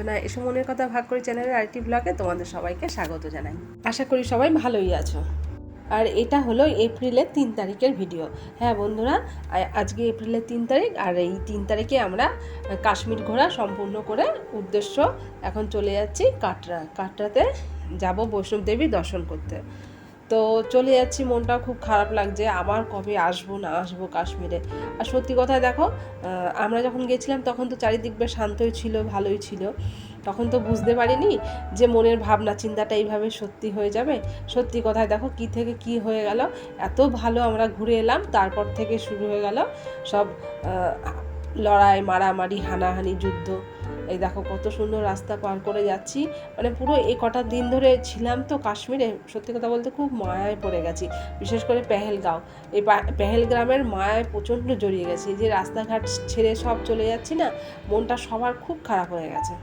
নমস্কার এসব মনের কথা ভাগ করে চ্যানেলের আরেকটি ব্লগে তোমাদের সবাইকে স্বাগত জানাই। আশা করি সবাই ভালোই আছো। আর এটা হলো এপ্রিলের তিন তারিখের ভিডিও। হ্যাঁ বন্ধুরা আজকে এপ্রিলের তিন তারিখ, আর এই তিন তারিখে আমরা কাশ্মীর ঘোরা সম্পূর্ণ করে উদ্দেশ্য এখন চলে যাচ্ছি কাটরা। কাটরাতে যাব বৈষ্ণব দেবী দর্শন করতে। তো চলে যাচ্ছি, মনটা খুব খারাপ লাগছে, আবার কবে আসব না আসব কাশ্মীরে? আর সত্যি কথা দেখো আমরা যখন গেছিলাম তখন তো চারিদিক বেশ শান্তই ছিল, ভালোই ছিল। তখন তো বুঝতে পারিনি যে মনের ভাবনা, চিন্তাটা এইভাবে সত্যি হয়ে যাবে। সত্যি কথায় দেখো কি থেকে কি হয়ে গেল, এত ভালো আমরা ঘুরে এলাম, তারপর থেকে শুরু হয়ে গেল সব লড়াই, মারামারি, হানাহানি, যুদ্ধ। এই দেখো কত সুন্দর রাস্তা পার করে যাচ্ছি। মানে পুরো এই কটা দিন ধরে ছিলাম তো কাশ্মীরে, সত্যি কথা বলতে খুব মায়ায় পড়ে গেছি। বিশেষ করে পেহেলগাঁও। এই পেহেলগ্রামের মায়ায় প্রচণ্ড জড়িয়ে গেছি। যে রাস্তাঘাট ছেড়ে সব চলে যাচ্ছি না, মনটা সবার খুব খারাপ হয়ে গেছে।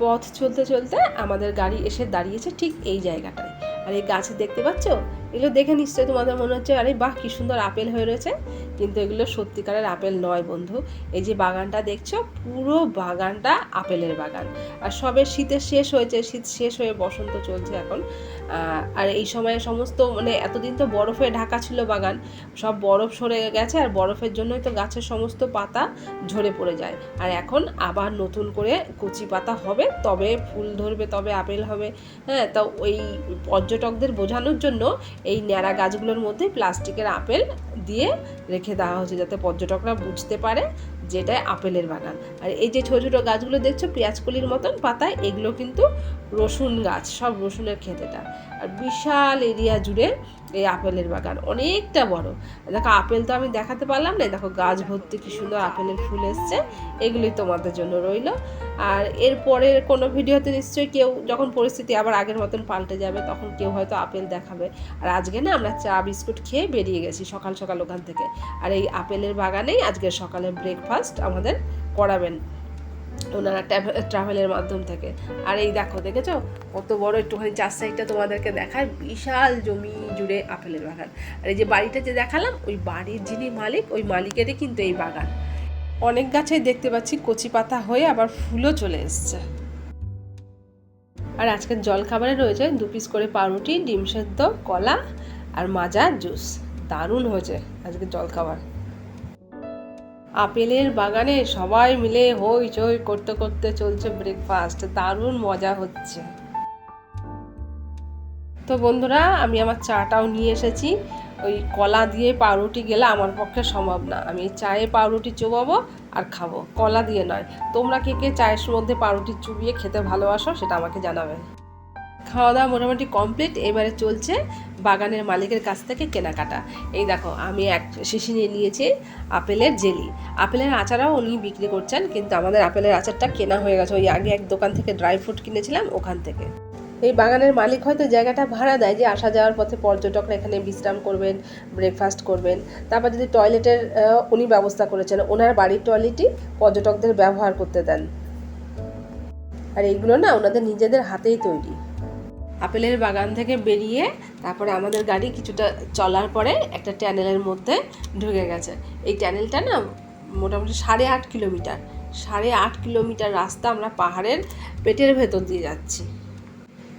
পথ চলতে চলতে আমাদের গাড়ি এসে দাঁড়িয়েছে ঠিক এই জায়গাটায়। আর এই গাছ দেখতে পাচ্ছ? এগুলো দেখে নিশ্চয়ই তোমাদের মনে হচ্ছে, আরে বাহ, কি সুন্দর আপেল হয়ে রয়েছে। কিন্তু এগুলো সত্যিকারের আপেল নয় বন্ধু। এই যে বাগানটা দেখছ, পুরো বাগানটা আপেলের বাগান। আর সবে শীতের শেষ হয়েছে, শীত শেষ হয়ে বসন্ত চলছে এখন। আর এই সময়ে সমস্ত মানে এতদিন তো বরফে ঢাকা ছিল বাগান। সব বরফ সরে গেছে, আর বরফের জন্যই তো গাছের সমস্ত পাতা ঝরে পড়ে যায়। আর এখন আবার নতুন করে কচি পাতা হবে, তবে ফুল ধরবে, তবে আপেল হবে। হ্যাঁ তা ওই পর্যটকদের বোঝানোর জন্য এই ন্যাড়া গাছগুলোর মধ্যে প্লাস্টিকের আপেল দিয়ে রেখে দেওয়া হচ্ছে যাতে পর্যটকরা বুঝতে পারে যে এটা আপেলের বাগান। আর এই যে ছোটো ছোটো গাছগুলো দেখছ পেঁয়াজকলির মতন পাতা, এগুলো কিন্তু রসুন গাছ, সব রসুনের ক্ষেতেটা। আর বিশাল এরিয়া জুড়ে এই আপেলের বাগান অনেকটা বড়। দেখো, আপেল তো আমি দেখাতে পারলাম না। দেখো, গাছ ভর্তি কি সুন্দর আপেলের ফুল এসছে। এগুলি তোমাদের জন্য রইল। আর এর পরের কোনো ভিডিওতে নিশ্চয়ই কেউ যখন পরিস্থিতি আবার আগের মতন পাল্টে যাবে, তখন কেউ হয়তো আপেল দেখাবে। আর আজকে না, আমরা চা, বিস্কুট খেয়ে বেরিয়ে গেছি সকাল সকাল ওখান থেকে। আর এই আপেলের বাগানেই আজকে সকালে ব্রেকফাস্ট আমাদের করাবেন। ওনারা ট্রাভেলের মাধ্যম থেকে। আর এই দেখো, দেখেছ? কত বড় একটুখানি চার সাইডটা তোমাদেরকে দেখায়, বিশাল জমি জুড়ে আপেলের বাগান। আর এই যে বাড়িটা যে দেখালাম, ওই বাড়ির যিনি মালিক, ওই মালিকেরই কিন্তু এই বাগান। অনেক গাছেই দেখতে পাচ্ছি, কচি পাতা হয়ে আবার ফুলও চলে এসছে। আর আজকের জল খাবারে রয়েছে দু পিস করে পাউরুটি, ডিম সেদ্ধ, কলা আর মাজা জুস দারুণ হয়েছে আজকে জল খাবার আপেলের বাগানে সবাই মিলে হই চই করতে করতে চলছে ব্রেকফাস্ট দারুণ মজা হচ্ছে। তো বন্ধুরা, আমি আমার চাটাও নিয়ে এসেছি। ওই কলা দিয়ে পাউরুটি গেলে আমার পক্ষে সম্ভব না। আমি চায়ে পাউরুটি চোবাবো আর খাব। কলা দিয়ে নয়। তোমরা কে কে চায়ের মধ্যে পাউরুটি চুবিয়ে খেতে ভালোবাসো সেটা আমাকে জানাবে। খাওয়া দাওয়া মোটামুটি কমপ্লিট এবারে চলছে বাগানের মালিকের কাছ থেকে কেনাকাটা। এই দেখো, আমি এক শিশি নিয়ে নিয়েছি আপেলের জেলি। আপেলের আচারও উনি বিক্রি করছেন, কিন্তু আমাদের আপেলের আচারটা কেনা হয়ে গেছে। ওই আগে এক দোকান থেকে ড্রাই ফ্রুট কিনেছিলাম ওখান থেকে। এই বাগানের মালিক হয়তো জায়গাটা ভাড়া দেয় যে আসা যাওয়ার পথে পর্যটকরা এখানে বিশ্রাম করবেন ব্রেকফাস্ট করবেন। তারপর যদি টয়লেটের উনি ব্যবস্থা করেছেন, ওনার বাড়ির টয়লেটই পর্যটকদের ব্যবহার করতে দেন। আর এইগুলো না ওনাদের নিজেদের হাতেই তৈরি। আপেলের বাগান থেকে বেরিয়ে তারপরে আমাদের গাড়ি কিছুটা চলার পরে একটা ট্যানেলের মধ্যে ঢুকে গেছে। এই ট্যানেলটা না মোটামুটি সাড়ে আট কিলোমিটার। সাড়ে আট কিলোমিটার রাস্তা আমরা পাহাড়ের পেটের ভেতর দিয়ে যাচ্ছি।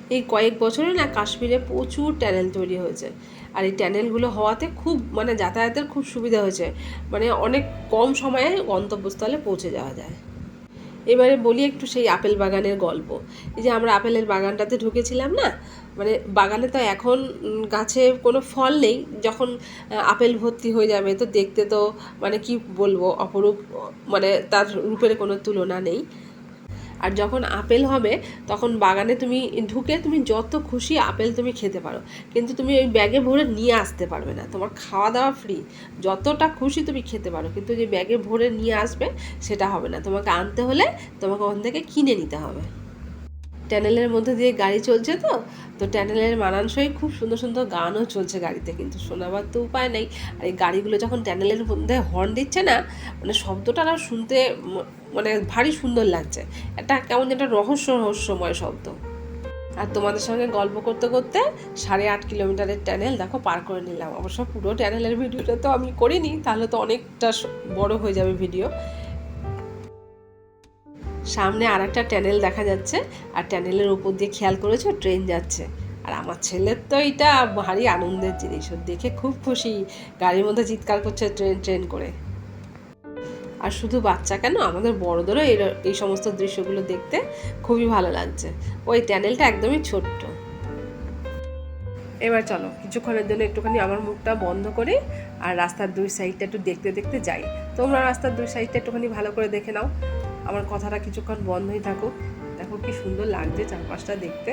এই কয়েক বছরে না কাশ্মীরে প্রচুর ট্যানেল তৈরি হয়েছে। আর এই ট্যানেলগুলো হওয়াতে খুব মানে যাতায়াতের খুব সুবিধা হয়েছে। মানে অনেক কম সময়ে গন্তব্যস্থলে পৌঁছে যাওয়া যায়। এবারে বলি একটু সেই আপেল বাগানের গল্প। এই যে আমরা আপেলের বাগানটাতে ঢুকেছিলাম না মানে বাগানে তো এখন গাছে কোনো ফল নেই, যখন আপেল ভর্তি হয়ে যাবে তো দেখতে তো মানে কি বলব, অপরূপ মানে তার রূপের কোনো তুলনা নেই। আর যখন আপেল হবে, তখন বাগানে তুমি ঢুকে তুমি যত খুশি আপেল তুমি খেতে পারো। কিন্তু তুমি ওই ব্যাগে ভরে নিয়ে আসতে পারবে না। তোমার খাওয়া দাওয়া ফ্রি যতটা খুশি তুমি খেতে পারো। কিন্তু যে ব্যাগে ভরে নিয়ে আসবে, সেটা হবে না। তোমাকে আনতে হলে তোমাকে ওখান থেকে কিনে নিতে হবে। ট্যানেলের মধ্যে দিয়ে গাড়ি চলছে তো তো ট্যানেলের মানানসই খুব সুন্দর সুন্দর গানও চলছে গাড়িতে, কিন্তু শোনাবার তো উপায় নেই। আর এই গাড়িগুলো যখন ট্যানেলের মধ্যে হর্ন দিচ্ছে না মানে শব্দটা না শুনতে মানে ভারী সুন্দর লাগছে। একটা কেমন একটা রহস্য রহস্যময় শব্দ। আর তোমাদের সঙ্গে গল্প করতে করতে সাড়ে আট কিলোমিটারের ট্যানেল দেখো পার করে নিলাম। অবশ্য পুরো ট্যানেলের ভিডিওটা তো আমি করিনি, তাহলে তো অনেকটা বড় হয়ে যাবে ভিডিও। সামনে আর একটা ট্যানেল দেখা যাচ্ছে, আর ট্যানেলের উপর দিয়ে খেয়াল করেছ? ট্রেন যাচ্ছে। আর আমার ছেলের তো এটা ভারী আনন্দের জিনিস দেখে খুব খুশি। গাড়ির মধ্যে চিৎকার করছে ট্রেন ট্রেন করে। আর শুধু বাচ্চা কেন? আমাদের বড়দেরও এই এই সমস্ত দৃশ্যগুলো দেখতে খুবই ভালো লাগছে। ওই ট্যানেলটা একদমই ছোট্ট। এবার চলো, কিছুক্ষণের জন্য একটুখানি আমার মুখটা বন্ধ করে, আর রাস্তার দুই সাইডটা একটু দেখতে দেখতে যাই। তোমরা রাস্তার দুই সাইডটা একটুখানি ভালো করে দেখে নাও। আমার কথাটা কিছুক্ষণ বন্ধই থাকুক। দেখো কি সুন্দর লাগছে চারপাশটা দেখতে।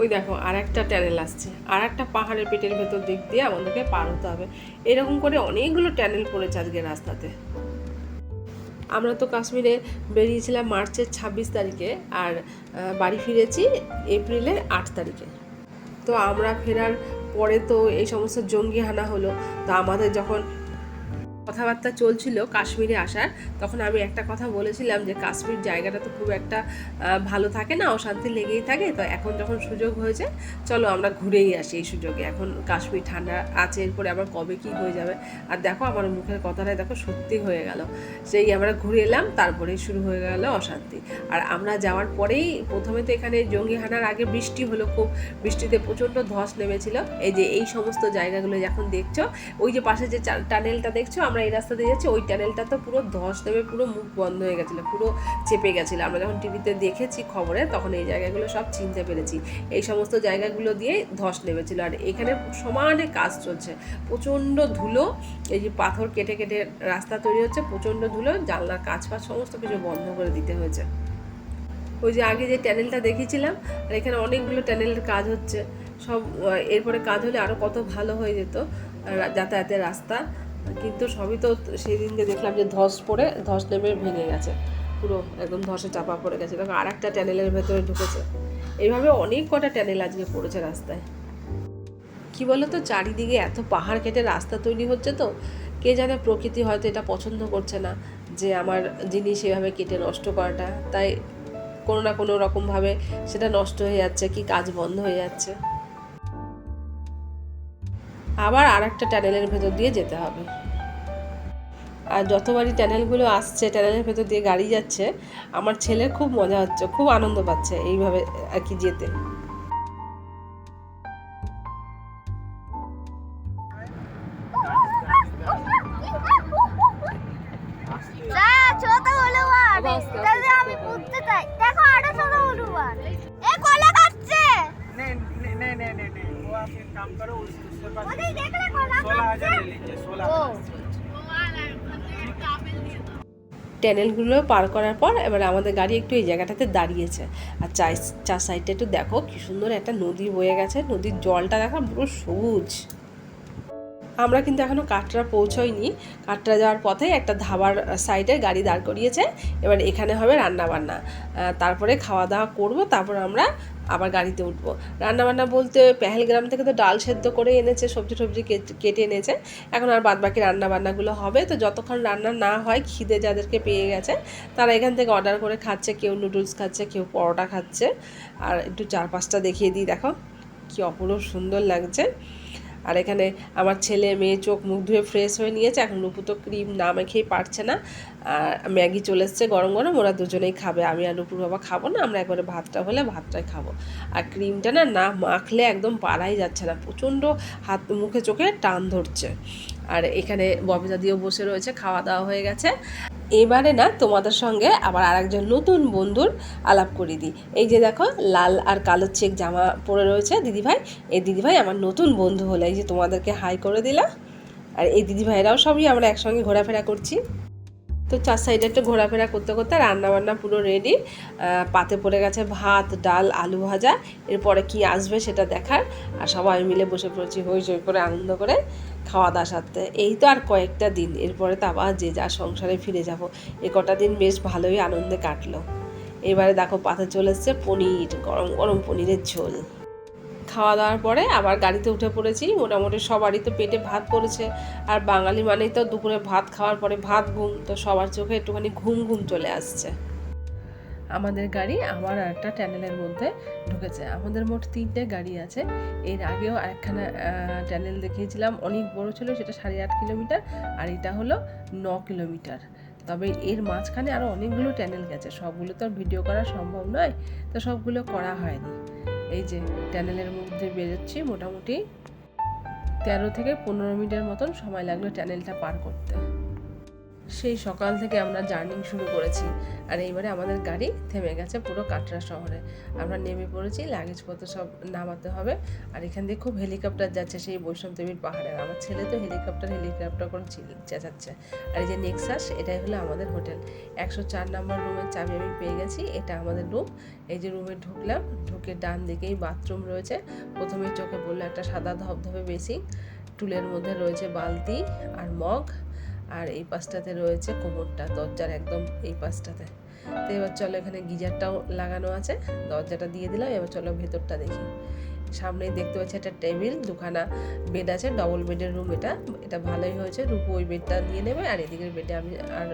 ওই দেখো আর একটা ট্যানেল আসছে। আর একটা পাহাড়ের পেটের ভেতর দিক দিয়ে আমাদেরকে পার হতে হবে। এরকম করে অনেকগুলো ট্যানেল পড়েছে আজকে রাস্তাতে। আমরা তো কাশ্মীরে বেরিয়েছিলাম মার্চের ছাব্বিশ তারিখে আর বাড়ি ফিরেছি এপ্রিলের আট তারিখে। তো আমরা ফেরার পরে তো এই সমস্ত জঙ্গি হানা হলো। তো আমাদের যখন কথাবার্তা চলছিল কাশ্মীরে আসার, তখন আমি একটা কথা বলেছিলাম যে কাশ্মীর জায়গাটা তো খুব একটা ভালো থাকে না, অশান্তি লেগেই থাকে, তো এখন যখন সুযোগ হয়েছে, চলো আমরা ঘুরেই আসি এই সুযোগে। এখন কাশ্মীর ঠান্ডা আছে, এরপরে আবার কবে কি হয়ে যাবে? আর দেখো আমার মুখের কথাটাই দেখো সত্যি হয়ে গেল। সেই আমরা ঘুরে এলাম তারপরেই শুরু হয়ে গেল অশান্তি। আর আমরা যাওয়ার পরেই প্রথমে তো এখানে জঙ্গি হানার আগে বৃষ্টি হলো খুব, বৃষ্টিতে প্রচণ্ড ধস নেমেছিল। এই যে এই সমস্ত জায়গাগুলো যখন দেখছ, ওই যে পাশে যে টানেলটা দেখছ, আমরা এই রাস্তা দিয়ে যাচ্ছি, ওই টানেলটা তো পুরো ধস নেমে পুরো মুখ বন্ধ হয়ে গেছিল, পুরো চেপে গেছিল। আমরা যখন টিভিতে দেখেছি খবরে, তখন এই জায়গাগুলো সব চিনতে পেরেছি। এই সমস্ত জায়গাগুলো দিয়ে ধস নেমেছিল। আর এখানে সমানে কাজ চলছে। প্রচণ্ড ধুলো, এই যে পাথর কেটে কেটে রাস্তা তৈরি হচ্ছে, প্রচণ্ড ধুলো, জানলার কাজ ফাজ সমস্ত কিছু বন্ধ করে দিতে হয়েছে। ওই যে আগে যে ট্যানেলটা দেখেছিলাম আর এখানে অনেকগুলো ট্যানেলের কাজ হচ্ছে। সব এরপরে কাজ হলে আরও কত ভালো হয়ে যেত যাতায়াতের রাস্তা। কিন্তু সবই তো সেই দিনকে দেখলাম যে ধস পড়ে, ধস নেমে ভেঙে গেছে। পুরো একদম ধসে চাপা পড়ে গেছে। দেখো আর একটা ট্যানেলের ভেতরে ঢুকেছে। এইভাবে অনেক কটা ট্যানেল আজকে পড়েছে রাস্তায়। কি বলো তো চারিদিকে এত পাহাড় কেটে রাস্তা তৈরি হচ্ছে তো, কে জানে প্রকৃতি হয়তো এটা পছন্দ করছে না, যে আমার জিনিস এভাবে কেটে নষ্ট করাটা। তাই কোনো না কোনো রকমভাবে সেটা নষ্ট হয়ে যাচ্ছে, কি কাজ বন্ধ হয়ে যাচ্ছে। আবার আর একটা ট্যানেলের ভেতর দিয়ে যেতে হবে। আর যতবারই ট্যানেলগুলো আসছে ট্যানেলের ভেতর দিয়ে গাড়ি যাচ্ছে আমার ছেলের খুব মজা হচ্ছে খুব আনন্দ পাচ্ছে এইভাবে আর কি যেতে। না, ছোট ট্যানেলগুলো পার করার পর এবার আমাদের গাড়ি একটু এই জায়গাটাতে দাঁড়িয়েছে। আর চার চার সাইডটা একটু দেখো, কী সুন্দর একটা নদী বয়ে গেছে। নদীর জলটা দেখা পুরো সবুজ। আমরা কিন্তু এখনও কাটরা পৌঁছইনি কাটরা যাওয়ার পথে একটা ধাবার সাইডে গাড়ি দাঁড় করিয়েছে। এবার এখানে হবে রান্নাবান্না। তারপরে খাওয়া দাওয়া করব, তারপর আমরা আবার গাড়িতে উঠবো। রান্নাবান্না বলতে পেহেলগ্রাম থেকে তো ডাল সেদ্ধ করে এনেছে সবজি টবজি কেটে- এনেছে। এখন আর বাদ বাকি রান্না বান্নাগুলো হবে। তো যতক্ষণ রান্না না হয়, খিদে যাদেরকে পেয়ে গেছে, তারা এখান থেকে অর্ডার করে খাচ্ছে। কেউ নুডলস খাচ্ছে, কেউ পরোটা খাচ্ছে। আর একটু চারপাশটা দেখিয়ে দিই, দেখো। কি অপরূপ সুন্দর লাগছে। আর এখানে আমার ছেলে মেয়ে চোখ মুখ ধুয়ে ফ্রেশ হয়ে নিয়েছে। এখন নুপু তো ক্রিম না মেখেই পারছে না। আর ম্যাগি চলে এসছে গরম গরম, ওরা দুজনেই খাবে। আমি আর নুপুর বাবা খাব না, আমরা একবারে ভাতটা হলে ভাতটাই খাব। আর ক্রিমটা না না মাখলে একদম পারাই যাচ্ছে না। প্রচণ্ড হাত, মুখে চোখে টান ধরছে। আর এখানে ববিতা দিয়েও বসে রয়েছে, খাওয়া দাওয়া হয়ে গেছে। এবারে না তোমাদের সঙ্গে আবার আরেকজন নতুন বন্ধুর আলাপ করে দিই। এই যে দেখো, লাল আর কালো চেক জামা পরে রয়েছে দিদিভাই। এই দিদিভাই আমার নতুন বন্ধু হলো। এই যে তোমাদেরকে হাই করে দিলাম। আর এই দিদিভাইরাও সবই আমরা একসঙ্গে ঘোরাফেরা করছি। তো চার সাইডে একটু ঘোরাফেরা করতে করতে রান্না বান্না পুরো রেডি পাতে পড়ে গেছে ভাত, ডাল, আলু ভাজা। এরপরে কি আসবে সেটা দেখার। আর সবাই মিলে বসে পড়েছি। হইচই করে, আনন্দ করে। খাওয়া দাওয়া সারতে। এই তো আর কয়েকটা দিন। এরপরে তো আবার যে যা সংসারে ফিরে যাব। এ কটা দিন বেশ ভালোই আনন্দে কাটলো। এবারে দেখো পাতে চলে এসছে পনির, গরম গরম পনিরের ঝোল। খাওয়া দাওয়ার পরে আবার গাড়িতে উঠে পড়েছি। মোটামুটি সবারই তো পেটে ভাত পড়েছে। আর বাঙালি মানেই তো দুপুরে ভাত খাওয়ার পরে ভাত ঘুম। তো সবার চোখে একটুখানি ঘুম ঘুম চলে আসছে। আমাদের গাড়ি আমার একটা ট্যানেলের মধ্যে ঢুকেছে। আমাদের মোট তিনটে গাড়ি আছে। এর আগেও একখানা ট্যানেল দেখিয়েছিলাম। অনেক বড় ছিল, সেটা সাড়ে আট কিলোমিটার আর এটা হলো ন কিলোমিটার। তবে এর মাঝখানে আরও অনেকগুলো ট্যানেল গেছে। সবগুলো তো আর ভিডিও করা সম্ভব নয়, তো সবগুলো করা হয়নি। এই যে ট্যানেলের মধ্যে বেরোচ্ছি, মোটামুটি তেরো থেকে পনেরো মিনিটের মতন সময় লাগল ট্যানেলটা পার করতে। সেই সকাল থেকে আমরা জার্নি শুরু করেছি। আর এইবারে আমাদের গাড়ি থেমে গেছে পুরো কাটরা শহরে। আমরা নেমে পড়েছি, লাগেজপত্র সব নামাতে হবে। আর এখান দিয়ে খুব হেলিকপ্টার যাচ্ছে সেই বৈষ্ণব দেবীর পাহাড়ে। আমার ছেলে তো হেলিকপ্টার হেলিকপ্টার করে চেঁচাচ্ছে। আর এই যে নেক্সাস, এটাই হলো আমাদের হোটেল। একশো চার নম্বর রুমের চাবি আমি পেয়ে গেছি, এটা আমাদের রুম। এই যে রুমে ঢুকলাম, ঢুকে ডান দিকেই বাথরুম রয়েছে। প্রথমে চোখে পড়ল একটা সাদা ধবধবে বেসিং টুলের মধ্যে রয়েছে বালতি আর মগ। আর এই পাশটাতে রয়েছে কোমরটা, দরজার একদম এই পাশটাতে। তো এবার চলো এখানে গিজারটাও লাগানো আছে, দরজাটা দিয়ে দিলাম, এবার চলো ভেতরটা দেখি। সামনেই দেখতে পাচ্ছি একটা টেবিল, দুখানা বেড আছে ডবল বেডের রুম এটা। এটা ভালোই হয়েছে, রূপু ওই বেডটা নিয়ে নেবে, আর এদিকের বেডে আমি আর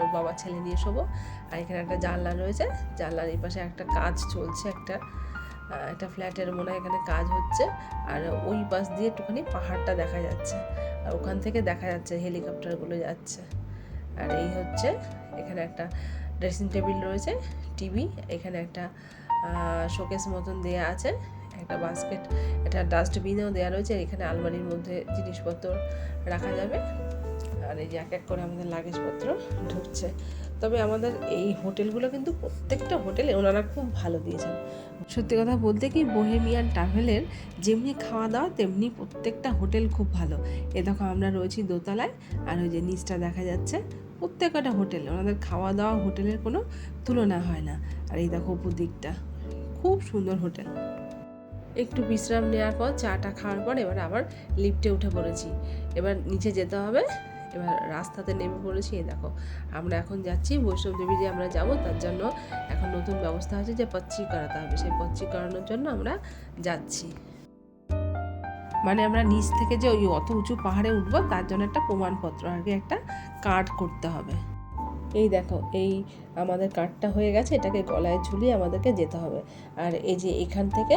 ওর বাবা ছেলে নিয়ে শোবো। আর এখানে একটা জানলা রয়েছে, জানলার এই পাশে একটা কাজ চলছে একটা একটা ফ্ল্যাটের মনে হয় এখানে কাজ হচ্ছে, আর ওই পাশ দিয়ে একটুখানি পাহাড়টা দেখা যাচ্ছে। আর ওখান থেকে দেখা যাচ্ছে হেলিকপ্টারগুলো যাচ্ছে। আর এই হচ্ছে এখানে একটা ড্রেসিং টেবিল রয়েছে টিভি এখানে একটা শোকেস মতন দেয়া আছে, একটা বাস্কেট একটা ডাস্টবিনও দেওয়া রয়েছে এখানে আলমারির মধ্যে জিনিসপত্র রাখা যাবে। আর এই যে এক এক করে আমাদের লাগেজপত্র ঢুকছে। তবে আমাদের এই হোটেলগুলো কিন্তু প্রত্যেকটা হোটেলে ওনারা খুব ভালো দিয়েছেন। সত্যি কথা বলতে কি বোহেমিয়ান ট্রাভেলের যেমনি খাওয়া দাওয়া, তেমনি প্রত্যেকটা হোটেল খুব ভালো। এ দেখো আমরা রয়েছি দোতলায়, আর ওই যে নিচটা দেখা যাচ্ছে, প্রত্যেকটা হোটেল। ওনাদের খাওয়া দাওয়া হোটেলের কোনো তুলনা হয় না। আর এই দেখো উপর দিকটা, খুব সুন্দর হোটেল। একটু বিশ্রাম নেওয়ার পর চাটা খাওয়ার পর এবার আবার লিফটে উঠে পড়েছি। এবার নিচে যেতে হবে। এবার রাস্তাতে নেমে পড়েছি দেখো। আমরা এখন যাচ্ছি বৈষ্ণব দেবী যে আমরা যাব, তার জন্য এখন নতুন ব্যবস্থা আছে যে পচ্চি করাতে হবে। সেই পচ্চি করানোর জন্য আমরা যাচ্ছি। মানে আমরা নিচ থেকে যে ওই অত উঁচু পাহাড়ে উঠবো, তার জন্য একটা প্রমাণপত্র আগে একটা কার্ড করতে হবে। এই দেখো, এই আমাদের কাঠটা হয়ে গেছে, এটাকে গলায় ঝুলিয়ে আমাদেরকে যেতে হবে। আর এই যে এখান থেকে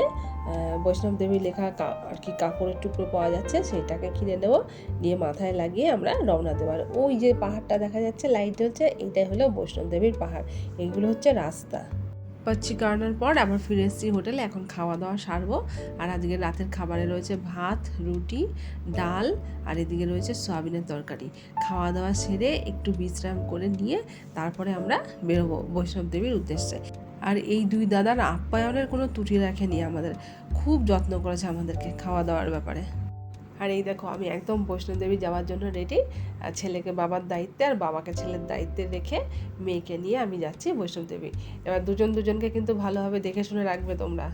বৈষ্ণব দেবী লেখা আর কি কাপড়ের টুকরো পাওয়া যাচ্ছে, সেটাকে কিনে নেব, নিয়ে মাথায় লাগিয়ে আমরা রওনা দেবো। আর ওই যে পাহাড়টা দেখা যাচ্ছে লাইট জ্বলছে এইটাই হলো বৈষ্ণব দেবীর পাহাড়। এইগুলো হচ্ছে রাস্তা। পাচ্ছি কাটানোর পর আবার ফিরে এসেছি হোটেলে, এখন খাওয়া দাওয়া সারবো। আর আজকে রাতের খাবারে রয়েছে ভাত, রুটি, ডাল, আর এদিকে রয়েছে সয়াবিনের তরকারি। খাওয়া দাওয়া সেরে একটু বিশ্রাম করে নিয়ে তারপরে আমরা বেরোবো বৈষ্ণব দেবীর উদ্দেশ্যে। আর এই দুই দাদার আপ্যায়নের কোনো ত্রুটি রাখেনি আমাদের। খুব যত্ন করেছে আমাদেরকে খাওয়া দাওয়ার ব্যাপারে। আর এই দেখো, আমি একদম বৈষ্ণোদেবী যাওয়ার জন্য রেডি ছেলেকে বাবার দায়িত্বে আর বাবাকে ছেলের দায়িত্বে রেখে মেয়েকে নিয়ে আমি যাচ্ছি বৈষ্ণোদেবী এবার দুজন দুজনকে কিন্তু ভালোভাবে দেখে শুনে রাখবে তোমরা।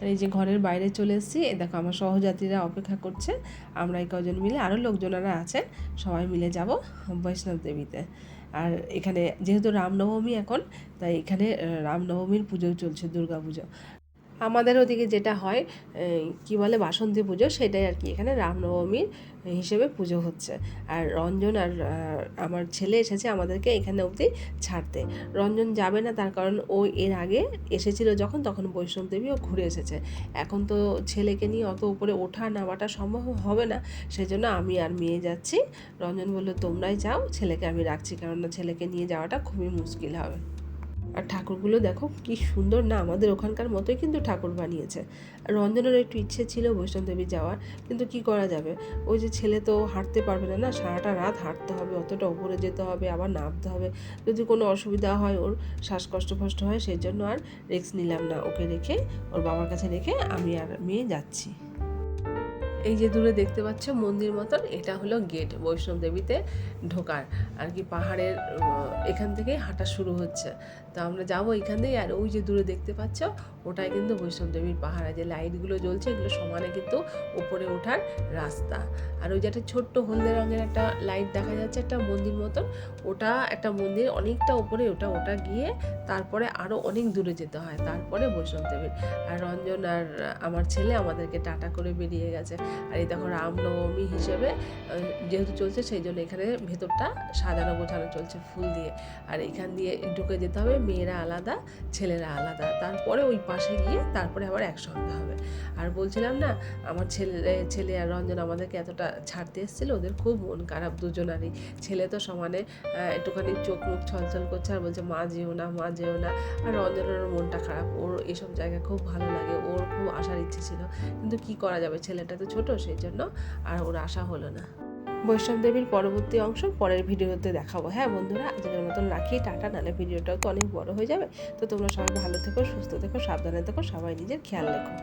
আর এই যে ঘরের বাইরে চলে এসেছি এই দেখো আমার সহযাত্রীরা অপেক্ষা করছে। আমরা এই কজন মিলে আরও লোকজনেরা আছে, সবাই মিলে যাব বৈষ্ণব দেবীতে। আর এখানে যেহেতু রামনবমী এখন, তাই এখানে রামনবমীর পুজো চলছে দুর্গা পুজো আমাদের ওদিকে যেটা হয় কি বলে বাসন্তী পুজো, সেটাই আর কি। এখানে রামনবমীর হিসেবে পুজো হচ্ছে। আর রঞ্জন আর আমার ছেলে এসেছে আমাদেরকে এখানে অবধি ছাড়তে। রঞ্জন যাবে না তার কারণ ও এর আগে এসেছিল যখন, তখন বৈষ্ণব দেবী ও ঘুরে এসেছে। এখন তো ছেলেকে নিয়ে অত উপরে ওঠা নামাটা সম্ভব হবে না সেই জন্য আমি আর মেয়ে যাচ্ছি। রঞ্জন বলল, তোমরাই যাও, ছেলেকে আমি রাখছি কারণ ছেলেকে নিয়ে যাওয়াটা খুবই মুশকিল হবে। আর ঠাকুরগুলো দেখো কি সুন্দর না, আমাদের ওখানকার মতোই কিন্তু ঠাকুর বানিয়েছে। আর রঞ্জনের একটু ইচ্ছে ছিল বৈষ্ণবদেবী যাওয়ার, কিন্তু কি করা যাবে? ওই যে ছেলে তো হাঁটতে পারবে না না, সারাটা রাত হাঁটতে হবে, অতটা উপরে যেতে হবে, আবার নামতে হবে। যদি কোনো অসুবিধা হয় ওর শ্বাসকষ্ট ফষ্ট হয় সেই জন্য আর রিস্ক নিলাম না। ওকে রেখে, ওর বাবার কাছে রেখে আমি আর মেয়ে যাচ্ছি। এই যে দূরে দেখতে পাচ্ছ মন্দির মতন, এটা হলো গেট বৈষ্ণব দেবীতে ঢোকার। আর কি পাহাড়ের এখান থেকেই হাঁটা শুরু হচ্ছে। তো আমরা যাব এখান আর ওই যে দূরে দেখতে পাচ্ছ ওটাই কিন্তু বৈষ্ণব দেবীর পাহাড়। যে লাইটগুলো জ্বলছে, এগুলো সমানে কিন্তু ওপরে ওঠার রাস্তা। আর ওই যে একটা ছোট্ট হলদে রঙের একটা লাইট দেখা যাচ্ছে একটা মন্দির মতন। ওটা একটা মন্দির, অনেকটা ওপরে ওটা ওটা গিয়ে তারপরে আরও অনেক দূরে যেতে হয়, তারপরে বৈষ্ণব দেবীর। আর রঞ্জন আর আমার ছেলে আমাদেরকে টাটা করে বেরিয়ে গেছে। আর এই দেখো রামনবমী হিসেবে যেহেতু চলছে, সেই জন্য এখানে ভেতরটা সাজানো গোছানো চলছে ফুল দিয়ে। আর এখান দিয়ে ঢুকে যেতে হবে মেয়েরা আলাদা, ছেলেরা আলাদা। তারপরে ওই পাশে গিয়ে তারপরে আবার একসঙ্গে হবে। আর বলছিলাম না, আমার ছেলে ছেলে আর রঞ্জন আমাদেরকে এতটা ছাড়তে এসেছিল, ওদের খুব মন খারাপ দুজনারই। ছেলে তো সমানে একটুখানি চোখ মুখ ছলছল করছে আর বলছে, মা যেও না, মা যেও না। আর রঞ্জনেরও মনটা খারাপ। ওর এসব জায়গা খুব ভালো লাগে, ওর খুব আসার ইচ্ছে ছিল। কিন্তু কি করা যাবে? ছেলেটা তো ছোট, সেই জন্য আর ওর আশা হলো না। বৈষ্ণব দেবীর পরবর্তী অংশ পরের ভিডিওতে দেখাবো। হ্যাঁ বন্ধুরা, আজকের মতন রাখি, টাটা। নালে ভিডিওটাও তো অনেক বড় হয়ে যাবে। তো তোমরা সবাই ভালো থেকো, সুস্থ থেকো, সাবধানে থেকো, সবাই নিজের খেয়াল রেখো।